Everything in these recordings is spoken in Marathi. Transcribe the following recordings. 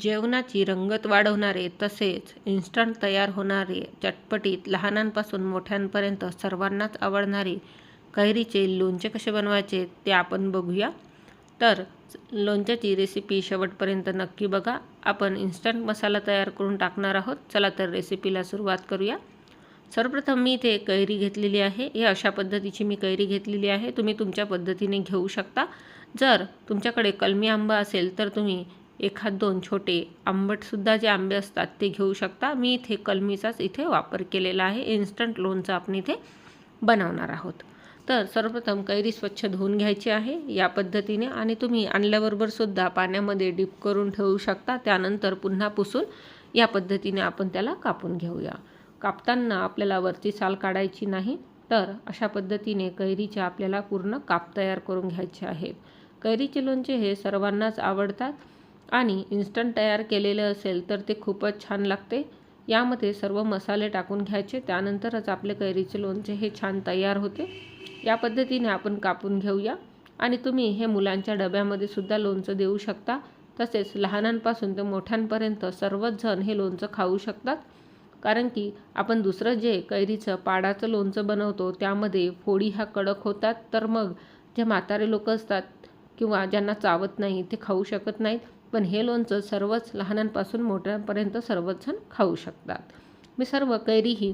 जेवणाची रंगत वाढवणारे तसेच इन्स्टंट तयार होणारे चटपटीत लहानांपासून मोठ्यांपर्यंत सर्वांनाच आवडणारे कैरीचे लोणचे कसे बनवायचे ते आपण बघूया. तर लोणच्याची रेसिपी शेवटपर्यंत नक्की बघा. आपण इन्स्टंट मसाला तयार करून टाकणार आहोत. चला तर रेसिपीला सुरुवात करूया. सर्वप्रथम मी इथे कैरी घेतलेली आहे. हे अशा पद्धतीची मी कैरी घेतलेली आहे. तुम्ही तुमच्या पद्धतीने घेऊ शकता. जर तुमच्याकडे कलमी आंबा असेल तर तुम्ही एखाद दोन छोटे आंबटसुद्धा जे आंबे असतात ते घेऊ शकता. मी इथे कलमीचाच इथे वापर केलेला आहे. इन्स्टंट लोणचं आपण इथे बनवणार आहोत. तर सर्वप्रथम कैरी स्वच्छ धुवून घ्यायची आहे या पद्धतीने आणि तुम्ही आणल्याबरोबरसुद्धा पाण्यामध्ये डीप करून ठेवू शकता. त्यानंतर पुन्हा पुसून या पद्धतीने आपण त्याला कापून घेऊया. कापताना आपल्याला वरची साल काढायची नाही. तर अशा पद्धतीने कैरीचे आपल्याला पूर्ण काप तयार करून घ्यायचे आहेत. कैरीचे लोणचे हे सर्वांनाच आवडतात. आणि इन्स्टंट तयार केलेलं असेल तर ते खूपच छान लागते. यामध्ये सर्व मसाले टाकून घ्यायचे. त्यानंतरच आपले कैरीचे लोणचे हे छान तयार होते. या पद्धतीने आपण कापून घेऊया. आणि तुम्ही हे मुलांच्या डब्यामध्ये सुद्धा लोणचं देऊ शकता. तसेच लहानांपासून ते मोठ्यांपर्यंत सर्वच जण हे लोणचं खाऊ शकतात. कारण की आपण दुसरं जे कैरीचं पाडाचं लोणचं बनवतो त्यामध्ये फोडी ह्या कडक होतात. तर मग जे म्हातारे लोक असतात किंवा ज्यांना चावत नाही ते खाऊ शकत नाहीत. पण हे लोणचं सर्वच लहानांपासून मोठ्यांपर्यंत सर्वचजण खाऊ शकतात. मी सर्व कैरी ही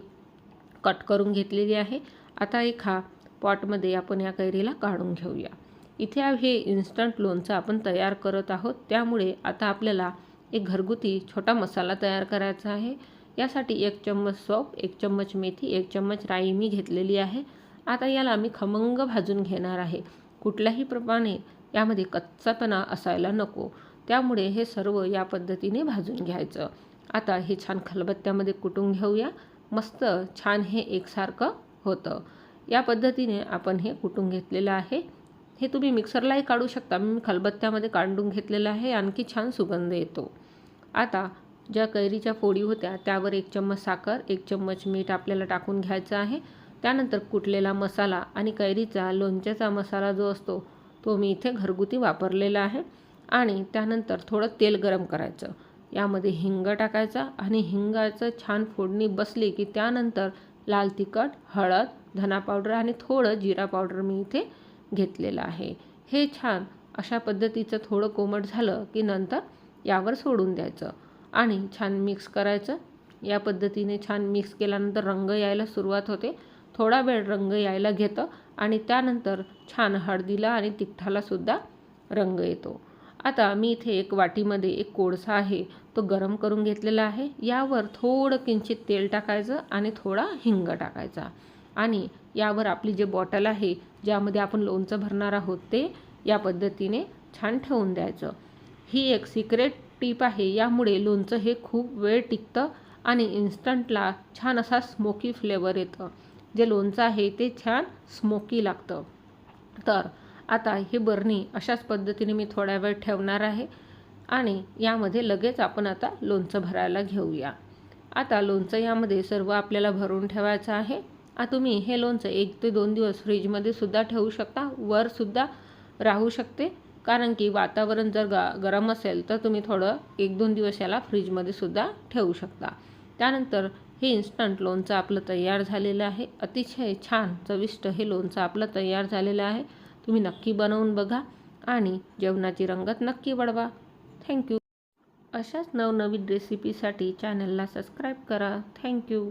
कट करून घेतलेली आहे. आता एका पॉटमध्ये आपण या कैरीला काढून घेऊया. इथे हे इन्स्टंट लोणचं आपण तयार करत आहोत. त्यामुळे आता आपल्याला एक घरगुती छोटा मसाला तयार करायचा आहे. यासाठी एक चम्मच सोप एक चम्मच मेथी एक चम्मच राई मी घेतलेली आहे. आता याला मी खमंग भाजून घेणार आहे. कुठल्याही प्रमाणे यामध्ये कच्चापणा असायला नको. त्यामुळे हे सर्व या पद्धतीने भाजून घ्यायचं. आता हे छान खलबत्त्यामध्ये कुटून घेऊया. मस्त छान हे एकसारखं होतं. या पद्धतीने आपण हे कुटून घेतलेलं आहे. हे तुम्ही मिक्सरलाही काढू शकता. मी खलबत्त्यामध्ये काढून घेतलेलं आहे. आणखी छान सुगंध येतो. आता ज्या कैरीच्या फोडी होत्या त्यावर एक चम्मच साखर एक चम्मच मीठ आपल्याला टाकून घ्यायचं आहे. त्यानंतर कुटलेला मसाला आणि कैरीचा लोणच्याचा मसाला जो असतो तो मी इथे घरगुती वापरलेला आहे. आणि त्यानंतर थोडं तेल गरम करायचं. यामध्ये हिंग टाकायचा आणि हिंगाचं छान फोडणी बसली की त्यानंतर लाल तिखट हळद धना पावडर आणि थोडं जिरा पावडर मी इथे घेतलेलं आहे. हे छान अशा पद्धतीचं थोडं कोमट झालं की नंतर यावर सोडून द्यायचं आणि छान मिक्स करायचं. या पद्धतीने छान मिक्स केल्यानंतर रंग यायला सुरुवात होते. थोडा वेळ रंग यायला घेतं आणि त्यानंतर छान हळदीला आणि तिखटालासुद्धा रंग येतो. आता मी इथे एक वाटीमध्ये एक कोळसा आहे तो गरम करून घेतलेला आहे. यावर थोडं किंचित तेल टाकायचं आणि थोडा हिंग टाकायचा. आणि यावर आपली जे बॉटल आहे ज्यामध्ये आपण लोणचं भरणार आहोत ते या पद्धतीने छान ठेवून द्यायचं. ही एक सिक्रेट टीप आहे. यामुळे लोणचं हे खूप वेळ टिकतं आणि इन्स्टंटला छान असा स्मोकी फ्लेवर येतं. जे लोणचं आहे ते छान स्मोकी लागतं. तर आता ही बरणी अशाच पद्धतीने मी थोड्या वेळ ठेवणार आहे आणि यामध्ये लगेच आपण आता लोणचं भरायला घेऊया. आता लोणचं यामध्ये सर्व आपल्याला भरून ठेवायचं आहे. तुम्ही हे लोणचं एक ते दोन दिवस फ्रीजमध्ये सुद्धा ठेवू शकता. वरसुद्धा राहू शकते. कारण की वातावरण जर गा गरम असेल तर तुम्ही थोडं एक दोन दिवस याला फ्रीजमध्ये सुद्धा ठेवू शकता. त्यानंतर हे इन्स्टंट लोणचं आपलं तयार झालेलं आहे. अतिशय छान चविष्ट हे लोणचं आपलं तयार झालेलं आहे. तुम्ही नक्की बनवून बघा आणि जेवणाची रंगत नक्की वाढवा. थँक्यू अशाच नवनवीन रेसिपीसाठी चॅनलला सबस्क्राईब करा. थँक्यू